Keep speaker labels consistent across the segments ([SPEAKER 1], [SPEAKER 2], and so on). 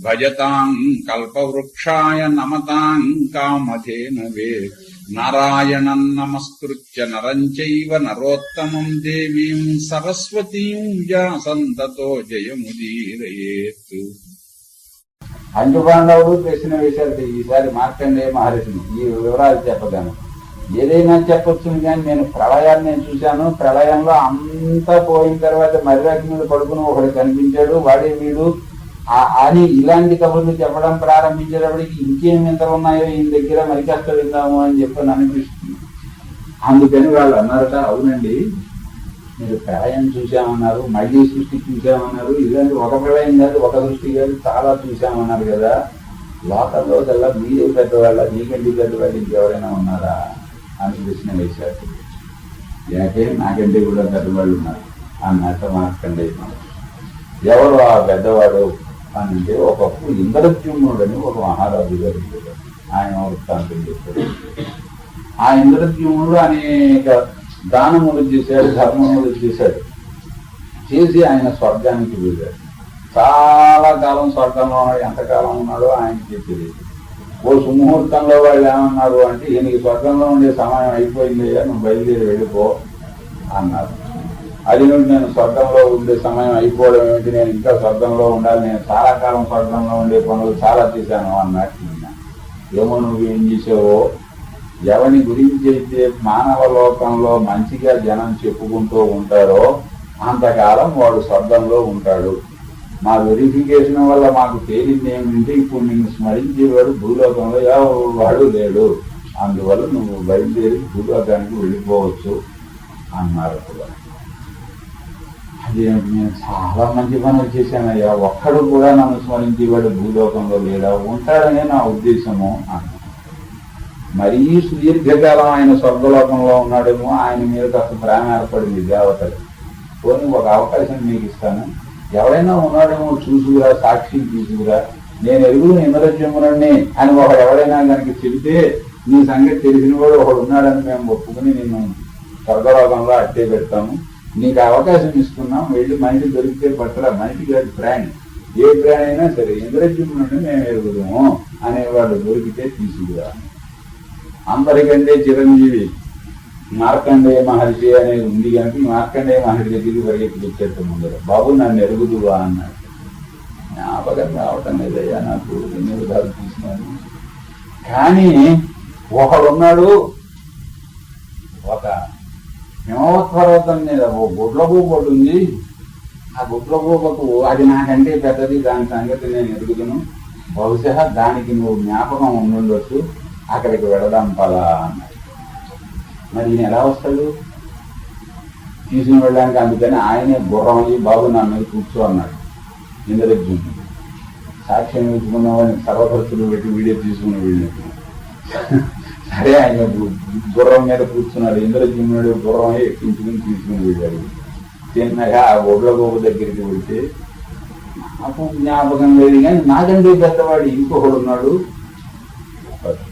[SPEAKER 1] శ్రీరామం భూయో భజతాం కల్పవృక్షాయ నమతాం కామధేనవే. నారాయణం నమస్కృత్య నరం చైవ నరోత్తమం దేవీం సరస్వతీం వ్యాసంతతో జయముదీరయేత్.
[SPEAKER 2] అంజుపాండవుడు ప్రశ్న విషయాలు ఈసారి మార్కండే మహర్షిని ఈ వివరాలు చెప్పగాను ఏదైనా చెప్పొచ్చు కానీ నేను ప్రళయాన్ని నేను చూశాను. ప్రళయంలో అంతా పోయిన తర్వాత మర్యాద మీద పడుకుని ఒకడు కనిపించాడు. వాడే వీడు అని ఇలాంటి కబుర్లు చెప్పడం ప్రారంభించేటప్పటికి ఇంకేం ఎంత ఉన్నాయో ఈయన దగ్గర మరి కష్ట విందాము అని చెప్పని అనిపిస్తుంది. అందుకని వాళ్ళు అన్నారట అవునండి మీరు ప్రళయం చూసామన్నారు మళ్ళీ సృష్టి చూసామన్నారు ఇలాంటి ఒక ప్రళయం కాదు ఒక సృష్టి కాదు చాలా చూసామన్నారు కదా. లోకల్లో కల్లా మీరే పెద్దవాళ్ళ మీకండి పెద్దవాళ్ళు? ఇంకెవరైనా ఉన్నారా? అని ప్రశ్న వేశారు. యాకే నాకంటే కూడా పెద్దవాళ్ళు ఉన్నారు. అన్నట్టు మార్కండే ఎవరు ఆ పెద్దవాడు? అంటే ఒకప్పుడు ఇంద్రద్యుమ్నుడని ఒక మహారాజు గారు ఆయన వృత్తాంతం చెప్పారు. ఆ ఇంద్రద్యుమ్నుడు అనేక దానములు చేశాడు ధర్మములు చేశాడు. చేసి ఆయన స్వర్గానికి వెళ్ళాడు. చాలా కాలం స్వర్గంలో ఉన్నాడు ఎంతకాలం ఉన్నాడో ఆయనకి తెలియదు ఓ సుముహూర్తంలో వాళ్ళు ఏమన్నారు అంటే ఈయనకి స్వర్గంలో ఉండే సమయం అయిపోయిందయ్యా నువ్వు బయలుదేరి వెళ్ళిపో అన్నారు. అది నుండి నేను స్వర్గంలో ఉండే సమయం అయిపోవడం ఏమిటి? నేను ఇంకా స్వర్గంలో ఉండాలి. నేను చాలా కాలం స్వర్గంలో ఉండే పనులు చాలా చేశాను అన్నట్టు ఏమో నువ్వు ఏం చేసావో? ఎవని గురించి అయితే మానవ లోకంలో మంచిగా జనం చెప్పుకుంటూ ఉంటారో అంతకాలం వాడు స్వర్గంలో ఉంటాడు. మా వెరిఫికేషన్ వల్ల మాకు తేలింది ఏమిటంటే ఇప్పుడు నిన్ను స్మరించేవాడు భూలోకంలో వాడు లేడు. అందువల్ల నువ్వు బయలుదేరి భూలోకానికి వెళ్ళిపోవచ్చు అన్నారు నేను చాలా మంచి పనులు చేశానయ్యా ఒక్కడు కూడా నన్ను స్మరించేవాడు భూలోకంలో లేడా? ఉంటాడనే నా ఉద్దేశము అన్నారు మరీ సుదీర్ఘకాలం ఆయన స్వర్గలోకంలో ఉన్నాడేమో ఆయన మీద కాస్త ప్రేమ ఏర్పడింది దేవతలు. పోనీ ఒక అవకాశం మీకు ఇస్తాను. ఎవరైనా ఉన్నాడేమో చూసుకురా సాక్షి తీసుకురా నేను ఎరుగురు ఇంద్రజమునని అని ఒకడు ఎవరైనా కనుక చెబితే నీ సంగతి తెలిసిన వాడు ఒకడు ఉన్నాడని మేము ఒప్పుకుని నేను స్వర్గలోకంలో అట్టే పెడతాము. నీకు అవకాశం ఇస్తున్నాం వెళ్ళి మనిషి దొరికితే పట్టరా మనిషి కాదు ప్రాణి. ఏ ప్రాణి అయినా సరే ఇంద్రజమునని మేము ఎరుగుదాము అనేవాడు దొరికితే తీసుకురా. అందరికంటే చిరంజీవి మార్కండేయ మహర్షి అనేది ఉంది కనుక మార్కండేయ మహర్షి దగ్గరికి పరిగెత్తి వచ్చేట్టు ముందర. బాబు నన్ను ఎరుగుదువా? అన్నాడు. జ్ఞాపకం రావటం లేదయ్యా నాకు ఎన్ని విధాలు కానీ ఒకడున్నాడు ఒక హిమవత్పర్వతం మీద ఓ గుడ్లగూబడు ఉంది ఆ గుడ్లగూబకు అది నాకంటే పెద్దది దాని సంగతి నేను ఎరుగుదును బహుశా దానికి నువ్వు జ్ఞాపకం ఉండుండొచ్చు. అక్కడికి వెళ్ళడం పలా అన్నాడు. మరి ఈయన ఎలా వస్తాడు? తీసుకుని వెళ్ళడానికి అందుకని ఆయనే గుర్రం అయ్యి బాబు నా మీద కూర్చో అన్నాడు. ఇంద్రజ్ఞుడు సాక్ష్యం ఇచ్చుకున్నామని సర్వపరుచులు పెట్టి వీడియో తీసుకుని వెళ్ళినట్టు. సరే ఆయన గుర్రం మీద కూర్చున్నాడు. ఇంద్రజిమ్నుడు గుర్రం ఎక్కించుకుని తీసుకుని వెళ్ళాడు చిన్నగా ఆ ఒడ్ల గోపు దగ్గరికి వెళ్తే నాకు జ్ఞాపకం లేదు కానీ నాకంటే పెద్దవాడు ఇంకొకడు ఉన్నాడు.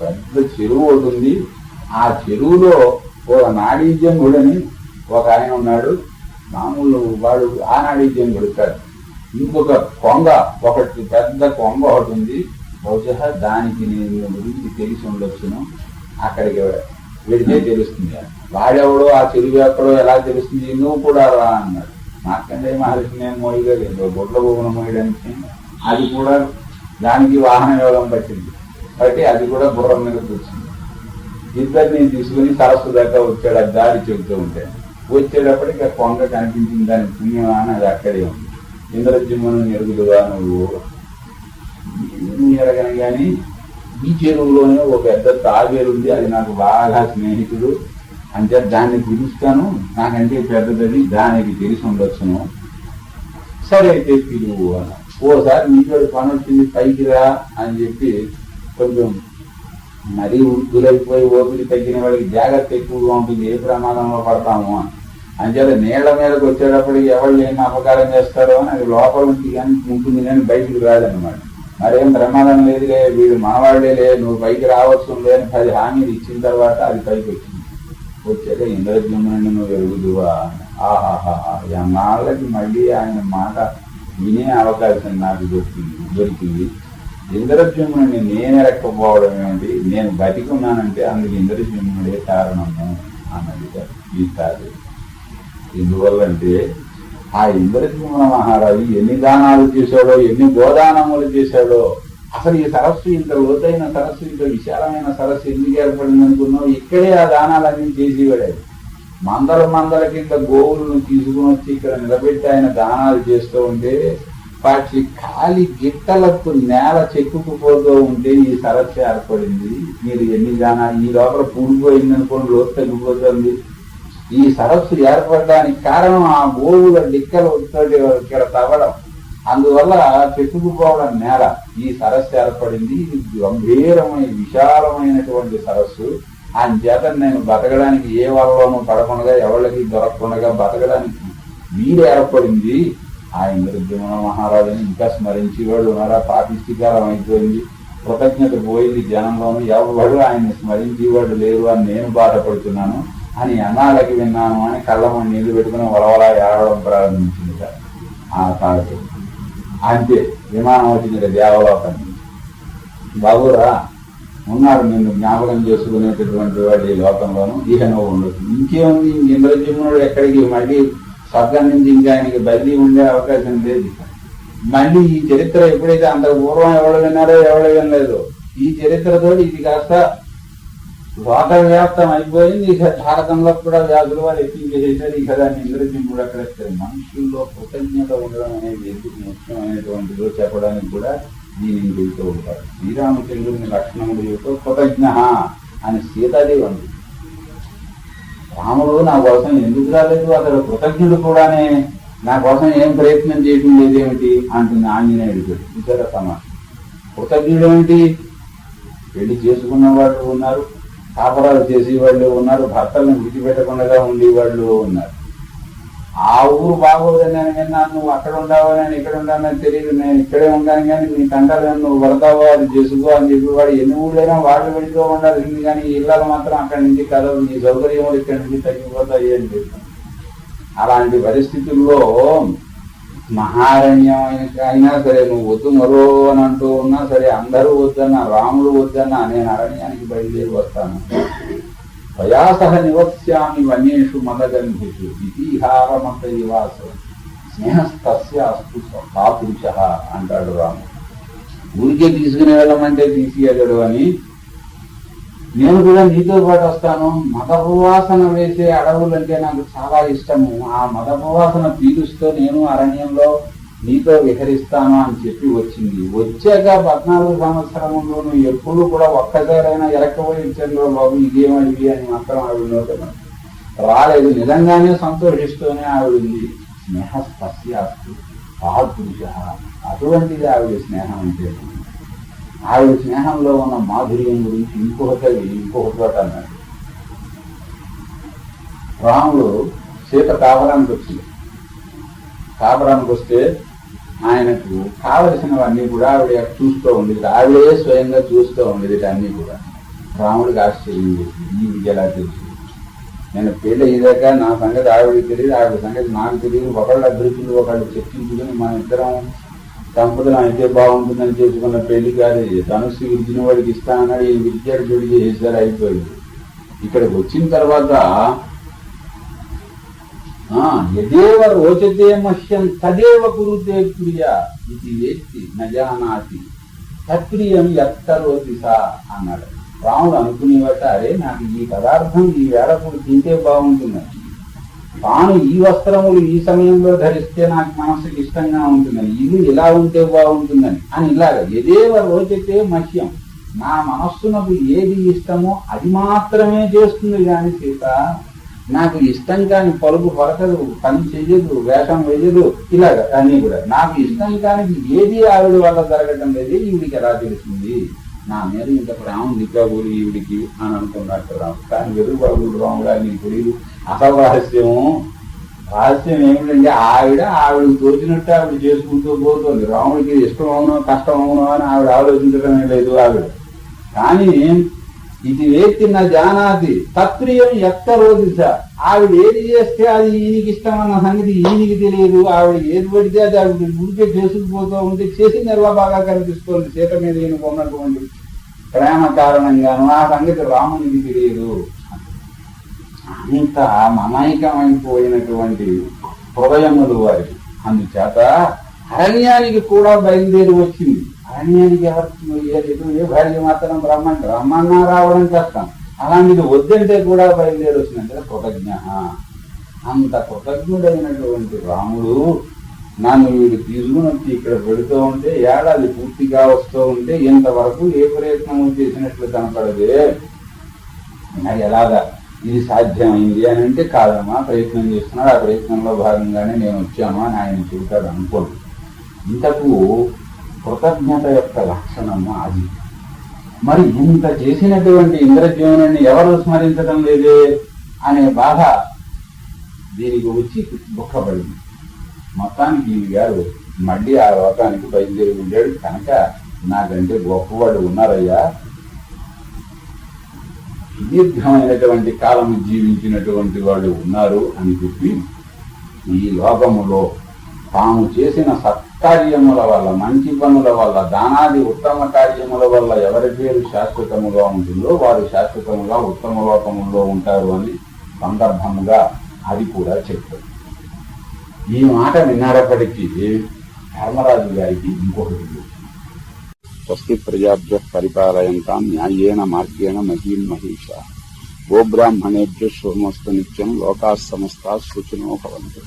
[SPEAKER 2] పెద్ద చెరువు ఒకటి ఉంది. ఆ చెరువులో ఒక నాడీజంగుడని ఒక ఆయన ఉన్నాడు. మామూలు వాడు ఆ నాడీజంగుడు కాదు. ఇంకొక కొంగ ఒకటి పెద్ద కొంగ ఒకటి ఉంది. బహుశా దానికి నేను గురించి తెలిసి ఉండొచ్చును. అక్కడికి వెడితే తెలుస్తుంది. వాడెవడో ఆ చెరువు ఎక్కడో ఎలా తెలుస్తుంది నువ్వు కూడా రా అన్నాడు. నాకంటే మహర్షి నేను మోయగలేదు గొడ్ల బొమ్మను మోయడానికి అది కూడా దానికి వాహన యోగం పట్టింది. బట్టి అది కూడా బుర్ర మీద కూర్చుంది. ఇద్దరిని తీసుకుని సరస్సు దాకా వచ్చాడు. ఆ దారి చెబుతూ ఉంటే వచ్చేటప్పటికి ఆ కొంగ కనిపించింది. దాని పుణ్యమా అది అక్కడే ఉంది. ఇంద్రజిమ్మను ఎరుగుదువా నువ్వు? ఎరగను కానీ ఈ చెరువులోనే ఒక పెద్ద తాబేలు ఉంది. అది నాకు బాగా స్నేహితుడు. అంటే దాన్ని పిలుస్తాను. నాకంటే పెద్దది దానికి తెలిసి ఉండొచ్చును. సరే అయితే పిలువు అన్న. ఓసారి నీతో పని వచ్చింది పైకి రా అని చెప్పి కొంచెం మరీ ఉద్దులైపోయి ఓపిక తగ్గిన వాడికి జాగ్రత్త ఎక్కువగా ఉంటుంది. ఏ ప్రమాదంలో పడతాము అని. అంచేత నీళ్ళ మీదకి వచ్చేటప్పటికి ఎవరు ఏం అపకారం చేస్తారో అని అది లోపల నుంచి కానీ ఉంటుంది కానీ బయటకు రాదనమాట మరేం ప్రమాదం లేదులే వీడు మనవాళ్ళేలే నువ్వు పైకి రావచ్చు లేని పది హామీలు ఇచ్చిన తర్వాత అది పైకి వచ్చింది. వచ్చాక ఇంద్రజ్ఞమునండి నువ్వు ఎరుగుదువా? ఆహాహా ఎన్నాళ్ళకి మళ్ళీ ఆయన మాట వినే అవకాశం నాకు దొరికింది దొరికింది. ఇంద్రజముని నేను ఎరక్కపోవడం ఏమిటి నేను బతికున్నానంటే అందుకు ఇంద్రజమునుడే కారణము అన్నది ఈ ఎందువల్లంటే ఆ ఇంద్రసింహ మహారాజు ఎన్ని దానాలు చేశాడో ఎన్ని గోదానములు చేశాడో అసలు ఈ సరస్సు ఇంత లోతైన సరస్సు ఇంత విశాలమైన సరస్సు ఎందుకు ఏర్పడింది అనుకున్నావు ఇక్కడే ఆ దానాలన్నీ చేసేవాడే. మందల మందల కింద గోవులను తీసుకుని వచ్చి ఇక్కడ నిలబెట్టి ఆయన దానాలు చేస్తూ ఉంటే వాటి ఖాళీ గిట్టలకు నేల చెక్కుకుపోతూ ఉంటే ఈ సరస్సు ఏర్పడింది. మీరు ఎన్ని దానాలు ఈ లోపల పూడిపోయింది అనుకోండి లోతు తగ్గిపోతుంది. ఈ సరస్సు ఏర్పడడానికి కారణం ఆ గోవుల డిక్కలు తోటి ఇక్కడ తవ్వడం. అందువల్ల చెట్టుకుపోవడం నేల. ఈ సరస్సు ఏర్పడింది. ఇది గంభీరమైన విశాలమైనటువంటి సరస్సు. చేత నేను బతకడానికి ఏ వరలోనూ పడకుండా ఎవరికి దొరకకుండా బతకడానికి వీడు ఏర్పడింది. ఆ ఇంద్రద్యుమన మహారాజుని ఇంకా స్మరించి వాళ్ళు ఉన్నారా? పాపిష్టికారం అయిపోయింది. కృతజ్ఞత పోయింది జనంలోనూ. ఎవరు ఆయన్ని స్మరించి వాడు లేరు అని నేను బాధపడుతున్నాను. అని అన్నాలకి విన్నాను అని కళ్ళమని నీళ్ళు పెట్టుకుని వలవలా ఏడవడం ప్రారంభించింది సార్. ఆ తాడు అంతే విమానం వచ్చింది కదా దేవలోకం. బాబురా ఉన్నాడు నిన్ను జ్ఞాపకం చేసుకునేటటువంటి వాడు ఈ లోకంలోనూ ఇహ నువ్వు ఉండదు ఇంకేముంది? ఇంక ఎక్కడికి మళ్ళీ స్వర్గం నుంచి ఇంకా ఆయనకి బదిలీ ఉండే అవకాశం లేదు మళ్ళీ ఈ చరిత్ర ఎప్పుడైతే అంత పూర్వం ఎవడు విన్నారో ఎవడు వినలేదు. ఈ చరిత్రతో ఇది కాస్త లోక వ్యాప్తం అయిపోయింది ఇక భారతంలో కూడా వ్యాధులు వాళ్ళు ఎక్కించేసారు ఇక దాన్ని కూడా అక్కడ మనుషుల్లో కృతజ్ఞత ఉండడం అనేది ఎందుకు ముఖ్యమైనటువంటిదో చెప్పడానికి కూడా దీనిని చెబుతూ ఉంటారు. శ్రీరామచంద్రుని లక్షణములు చెబుతూ కృతజ్ఞ అని సీతాదేవి అంది. రాముడు నా కోసం ఎందుకు రాలేదు? అతడు కృతజ్ఞుడు కూడానే. నా కోసం ఏం ప్రయత్నం చేయడం లేదేమిటి అంటుంది ఆంజనేయుడు ఇతర సమాజం. కృతజ్ఞుడు ఏమిటి? పెళ్ళి చేసుకున్న వాళ్ళు ఉన్నారు. కాపరాలు చేసే వాళ్ళు ఉన్నారు భర్తలను విడిచిపెట్టకుండా ఉండే వాళ్ళు ఉన్నారు. ఆ ఊరు బాగోదని నేను విన్నాను నువ్వు అక్కడ ఉండవు నేను ఇక్కడ ఉండాలని తెలియదు నేను ఇక్కడే ఉంటాను కానీ నీ కంటారు నువ్వు పడతావో అది చేసుకో అని చెప్పి వాడు ఎన్ని ఊళ్ళైనా వాళ్ళు వెళుతూ ఉండాల్సింది కానీ ఇళ్ళలు మాత్రం అక్కడి నుంచి కదవు నీ సౌకర్యం ఇక్కడి నుంచి తగ్గిపోతాయి అని చెప్పి అలాంటి పరిస్థితుల్లో మహారణ్యం అయినా సరే నువ్వు వద్దు మరో అని అంటూ ఉన్నా సరే అందరూ వద్దన్నా రాముడు వద్దన్నా నేను అరణ్యానికి బయలుదేరి వస్తాను. ప్రయాస నివస్యామి వన్యేషు మదగంధిషు ఇతిహారమంత నివాస. స్నేహస్తస్య అస్తు అంటాడు రాముడు. ఊరికే తీసుకుని వెళ్ళమంటే తీసుకెళ్ళడు అని నేను కూడా నీతో పాటు వస్తాను. మదపవాసన వేసే అడవులు అంటే నాకు చాలా ఇష్టము. ఆ మదపవాసన పీలుస్తూ నేను అరణ్యంలో నీతో విహరిస్తాను అని చెప్పి వచ్చింది. వచ్చాక పద్నాలుగు సంవత్సరంలో నువ్వు ఎప్పుడు కూడా ఒక్కసారైనా ఎరకపోయి బాబు ఇదేమడివి అని మాత్రం ఆవిడ నోటం రాలేదు. నిజంగానే సంతోషిస్తూనే ఆవిడ ఉంది. స్నేహ స్పర్శాస్తు సహపురుష అటువంటిది ఆవిడ స్నేహం అంటే ఆవిడ స్నేహంలో ఉన్న మాధుర్యం గురించి ఇంకొకటి ఇంకొక చోట అన్నాడు. రాముడు సీత కావడానికి వచ్చింది. కావడానికి వస్తే ఆయనకు కావలసినవన్నీ కూడా ఆవిడ చూస్తూ ఉండేది ఆవిడే స్వయంగా చూస్తూ ఉండేది అన్నీ కూడా. రాముడికి ఆశ్చర్యం చేసింది ఈ విద్య ఎలా తెలుసు? నేను పెళ్ళి అయ్యాక నా సంగతి ఆవిడకి తెలియదు ఆవిడ సంగతి నాకు తెలియదు ఒకళ్ళ అభిరుచులు ఒకళ్ళు చర్చించుకుని మన ఇద్దరం దంపతులు అయితే బాగుంటుందని చేసుకున్న పెళ్ళి కాదు. ధనుసు ధనుస్సు వాడికి వాడికి ఇస్తానన్నాడు. ఈ విద్యార్థి పెళ్ళి చేసేసారు అయిపోయింది. ఇక్కడికి వచ్చిన తర్వాత ఆ, యదేవ రోచతే మహ్యం తదేవ కురుతే ప్రియ ఇది వేత్తి నజానాతి తత్ప్రియం ఎత్త సా అన్నాడు. రాముడు అనుకునేవట అరే నాకు ఈ పదార్థం ఈ వేళ తింటే బాగుంటుందని తాను ఈ వస్త్రములు ఈ సమయంలో ధరిస్తే నాకు మనసుకి ఇష్టంగా ఉంటుందని ఇది ఇలా ఉంటే బాగుంటుందని అని ఇలాగ. ఎదేవ రోచతే మహ్యం. నా మనస్సునకు ఏది ఇష్టమో అది మాత్రమే చేస్తుంది కాని సీత నాకు ఇష్టం కాని పలుపు పలకదు పని చెయ్యదు వేషం వేయదు ఇలాగ అన్నీ కూడా. నాకు ఇష్టం కాని ఏది ఆవిడ వల్ల జరగటం లేదు ఈవిడికి ఎలా తెలిసింది నా మీద ఇంత ప్రేమ ఉంది కాబోలు ఈవిడికి అని అనుకున్నట్టు రాము. కానీ వెరుగు బాబుడు రాము గారు నీకు తెలియదు అసలు రహస్యము రహస్యం ఏమిటంటే ఆవిడ ఆవిడకి తోచినట్టు ఆవిడ చేసుకుంటూ పోతుంది. రాముడికి ఇష్టం అవునో కష్టం అవునో అని ఆవిడ ఆలోచించడమే లేదు ఆవిడ. కానీ ఇది వేత్తి నా జానాది తత్ప్రియం ఎక్క రోజుస ఆవిడ ఏది చేస్తే అది ఈయనకి ఇష్టం అన్న సంగతి ఈయనకి తెలియదు. ఆవిడ ఏది పడితే అది ఆవిడ గుడికే చేసుకుపోతూ ఉంటే చేసి ఎలా బాగా కనిపిస్తుంది? సీత మీద ఈయనకు ఉన్నటువంటి ప్రేమ కారణంగాను ఆ సంగతి రామునికి తెలియదు. అంత మమైకమైపోయినటువంటి హృదయములు వారికి. అందుచేత అరణ్యానికి కూడా బయలుదేరి వచ్చింది. అరణ్యానికి ఎవరికి ఏ- భార్య మాత్రం బ్రహ్మం బ్రహ్మణ రావడం కష్టం. అలాంటిది వద్దంటే కూడా బయలుదేరి వచ్చిందంటే కృతజ్ఞ. అంత కృతజ్ఞుడైనటువంటి రాముడు నన్ను వీడు తీసుకుని వచ్చి ఇక్కడ పెడుతూ ఉంటే ఏడాది పూర్తిగా వస్తూ ఉంటే ఇంతవరకు ఏ ప్రయత్నము చేసినట్లు కనపడదే. మరి ఎలాగా ఇది సాధ్యమైంది అని అంటే కాదమ్మా ప్రయత్నం చేస్తున్నాడు. ఆ ప్రయత్నంలో భాగంగానే నేను వచ్చాను అని ఆయన చెబుతాడు అనుకోండి. ఇంతకు కృతజ్ఞత యొక్క లక్షణము అది. మరి ఇంత చేసినటువంటి ఇంద్రజీవనాన్ని ఎవరు స్మరించడం లేదే అనే బాధ దీనికి వచ్చి దుఃఖపడింది. మొత్తానికి ఈయన గారు మళ్ళీ ఆ లోకానికి బయలుదేరి ఉండేడు కనుక నాకంటే గొప్పవాడు ఉన్నారయ్యా. సుదీర్ఘమైనటువంటి కాలం జీవించినటువంటి వాళ్ళు ఉన్నారు అని చెప్పి ఈ లోకములో తాము చేసిన సత్ సత్కార్యముల వల్ల మంచి పనుల వల్ల దానాది ఉత్తమ కార్యముల వల్ల ఎవరి పేరు శాశ్వతముగా ఉంటుందో వారు శాశ్వతముగా ఉత్తమ లోకములో ఉంటారు అని సందర్భముగా అది కూడా చెప్తారు ఈ మాట విన్నప్పటికీ ధర్మరాజు గారికి ఇంకొకటి
[SPEAKER 1] స్వస్తి ప్రజాభ్య పరిపాలయంతా న్యాయేన మార్గేణ మహీం మహేష గోబ్రాహ్మణేభ్య శోమస్తు నిత్యం లోకా సమస్త సూచనో భవంతు.